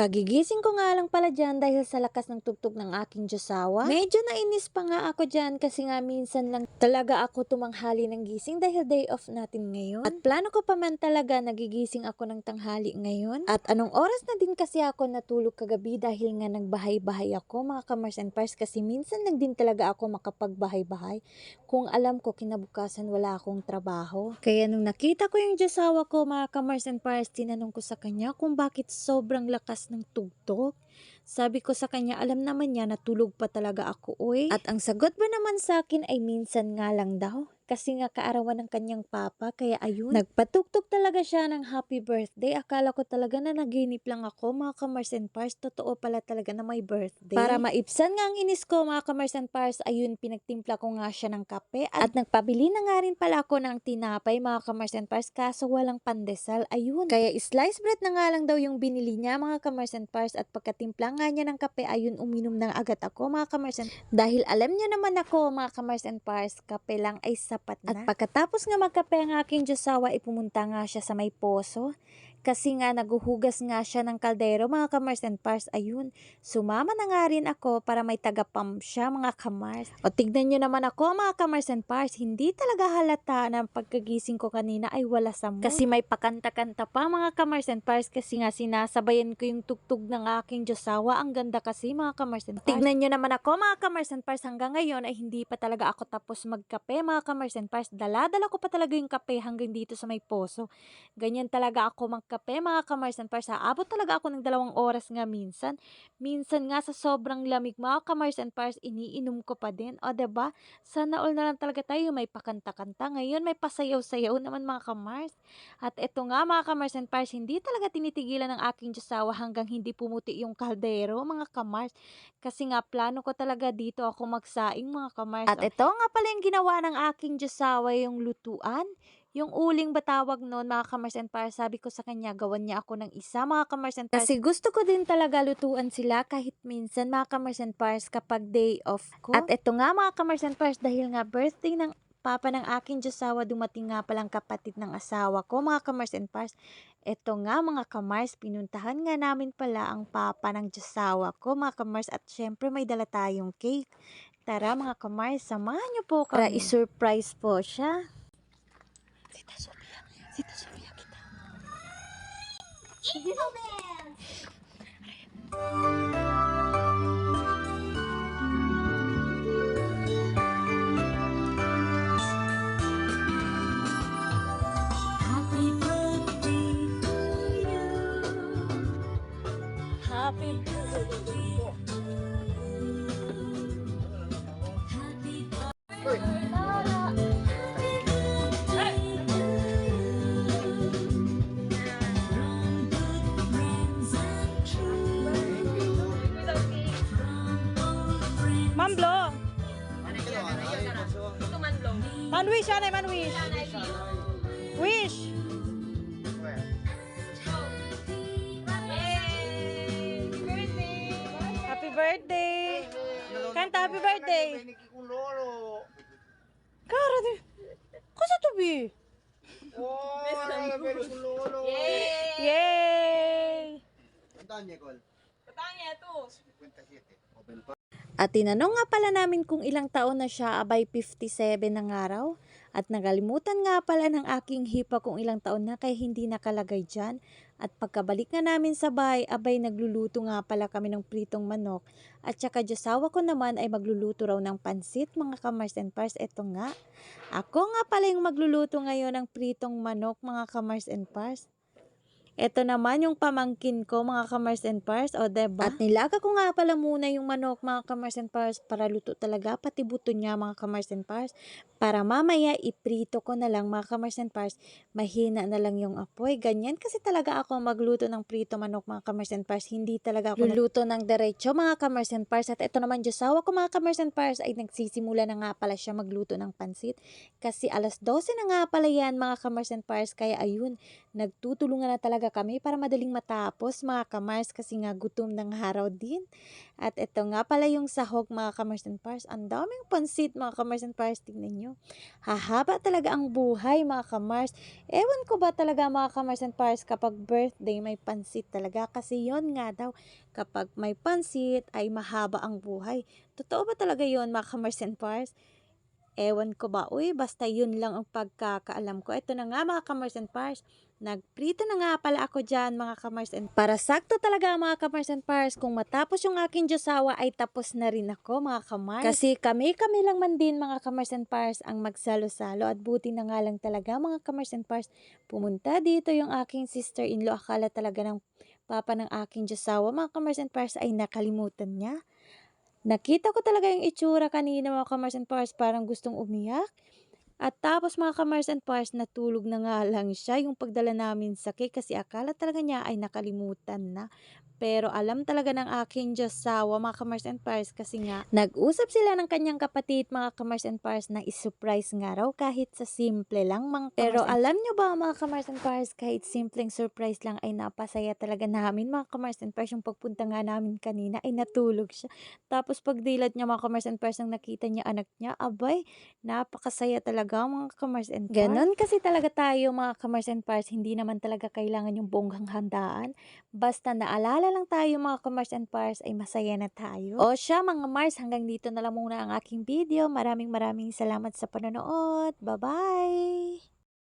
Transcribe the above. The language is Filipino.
Kagigising ko nga lang pala dyan dahil sa lakas ng tugtog ng aking Diyosawa. Medyo nainis pa nga ako dyan kasi nga minsan lang talaga ako tumanghali ng gising dahil day off natin ngayon. At plano ko pa man talaga nagigising ako ng tanghali ngayon. At anong oras na din kasi ako natulog kagabi dahil nga nagbahay-bahay ako mga kamars and pars kasi minsan lang din talaga ako makapagbahay-bahay kung alam ko kinabukasan wala akong trabaho. Kaya nung nakita ko yung Diyosawa ko mga kamars and pars, tinanong ko sa kanya kung bakit sobrang lakas ng tugtog. Sabi ko sa kanya, alam naman niya natulog pa talaga ako, oy. At ang sagot ba naman sa akin ay minsan nga lang daw. Kasi nga kaarawan ng kanyang papa, kaya ayun. Nagpatugtog talaga siya ng happy birthday. Akala ko talaga na naginip lang ako, mga kamars and pars. Totoo pala talaga na may birthday. Para maipsan nga ang inis ko, mga kamars and pars, ayun, pinagtimpla ko nga siya ng kape. At nagpabili na nga rin pala ako ng tinapay, mga kamars and pars, kaso walang pandesal. Ayun. Kaya slice bread na nga lang daw yung binili niya, mga kamars and pars. At pagkatimpla nga niya ng kape, ayun, uminom ng agad ako, mga kamars and Dahil alam niya naman ako, mga kamars and pars, kape lang ay sapat na. At pagkatapos nga magkape ang aking Diyosawa, ipumunta nga siya sa may poso. Kasi nga naguhugas nga siya ng kaldero mga kamars and pars. Ayun, sumama na nga rin ako para may tagapam siya mga kamars. O tignan nyo naman ako mga kamars and pars. Hindi talaga halata na pagkagising ko kanina ay wala sa mood. Kasi may pakanta-kanta pa mga kamars and pars. Kasi nga sinasabayan ko yung tugtog ng aking Diyosawa. Ang ganda kasi mga kamars and pars. Tignan nyo naman ako mga kamars and pars. Hanggang ngayon ay hindi pa talaga ako tapos magkape mga kamars and pars. Dala-dala ko pa talaga yung kape hanggang dito sa may poso. Ganyan talaga ako magkape mga kamars and pars. Aabot talaga ako ng dalawang oras nga minsan. Minsan nga sa sobrang lamig mga kamars and pars, iniinom ko pa din. O, ba? Sana all na lang talaga tayo may pakanta-kanta. Ngayon may pasayaw-sayaw naman mga kamars. At eto nga mga kamars and pars, hindi talaga tinitigilan ng aking Diyosawa hanggang hindi pumuti yung kaldero mga kamars. Kasi nga plano ko talaga dito ako magsaing mga kamars. At ito nga pala yung ginawa ng aking Diyosawa yung lutuan. Yung uling batawag noon, mga kamars and pars, sabi ko sa kanya, gawan niya ako ng isa, mga kamars and pars. Kasi gusto ko din talaga lutuan sila kahit minsan, mga kamars and pars, kapag day off ko. At eto nga, mga kamars and pars, dahil nga birthday ng papa ng aking Diyosawa, dumating nga palang kapatid ng asawa ko, mga kamars and pars. Eto nga, mga kamars, pinuntahan nga namin pala ang papa ng Diyosawa ko, mga kamars, at syempre may dala tayong cake. Tara, mga kamars, samahan niyo po kami. Para i-surprise po siya. Zita Sofia. Zita Sofia. Happy birthday to you. Happy birthday. Manwish, ano manwish? Wish. Happy birthday. Kanta happy birthday. Kara di. Kasa to bi? Yay! At tinanong nga pala namin kung ilang taon na siya, abay 57 na nga raw. At nagalimutan nga pala ng aking hipa kung ilang taon na kaya hindi nakalagay dyan. At pagkabalik nga namin sa bahay, abay nagluluto nga pala kami ng pritong manok. At saka Diyosawa ko naman ay magluluto raw ng pansit, mga kamars and pars. Eto nga. Ako nga pala yung magluluto ngayon ng pritong manok, mga kamars and pars. Ito naman yung pamangkin ko, mga kamars and pars, o deba? At nilaga ko nga pala muna yung manok, mga kamars and pars, para luto talaga, pati buto niya, mga kamars and pars. Para mamaya, iprito ko na lang, mga kamars and pars, mahina na lang yung apoy. Ganyan kasi talaga ako magluto ng prito manok, mga kamars and pars. Hindi talaga ako luluto ng derecho, mga kamars and pars. At ito naman, Diyosawa ko, mga kamars and pars, ay nagsisimula na nga pala siya magluto ng pansit. Kasi alas 12 na nga pala yan, mga kamars and pars, kaya ayun, nagtutulungan na talaga talaga kami para madaling matapos mga kamars kasi nga gutom ng araw din. At ito nga pala yung sahog mga kamars and pars. Ang daming pansit mga kamars and pars. Tingnan nyo. Hahaba talaga ang buhay mga kamars. Ewan ko ba talaga mga kamars and pars kapag birthday may pansit talaga. Kasi yon nga daw kapag may pansit ay mahaba ang buhay. Totoo ba talaga yon mga kamars and pars? Ewan ko ba, uy, basta yun lang ang pagkakaalam ko. Ito na nga mga kamars and pars. Nagprito na nga pala ako dyan mga kamars and Para sakto talaga mga kamars and pars, kung matapos yung aking Diyosawa ay tapos na rin ako mga kamars. Kasi kami-kami lang man din mga kamars and pars ang magsalo-salo at buti na nga lang talaga mga kamars and pars. Pumunta dito yung aking sister-in-law. Akala talaga ng papa ng aking Diyosawa mga kamars and pars ay nakalimutan niya. Nakita ko talaga yung itsura kanina mga kamars and pars, parang gustong umiyak. At tapos mga kamars and pars, natulog na nga lang siya yung pagdala namin sa cake kasi akala talaga niya ay nakalimutan na. Pero alam talaga ng aking Diyosawa mga kamars and pars kasi nga nag-usap sila ng kanyang kapatid mga kamars and pars na isurprise nga raw kahit sa simple lang mga Pero alam nyo ba mga kamars and pars kahit simpleng surprise lang ay napasaya talaga namin mga kamars and pars yung pagpunta nga namin kanina ay natulog siya. Tapos pagdilat niya mga kamars and pars nang nakita niya anak niya, abay, napakasaya talaga mga kamars and pars. Ganon kasi talaga tayo mga kamars and pars, hindi naman talaga kailangan yung bonggang handaan. Basta naalala lang tayo mga kamars and pars ay masaya na tayo. O siya mga Mars, hanggang dito na lang muna ang aking video. Maraming maraming salamat sa panonood. Bye-bye!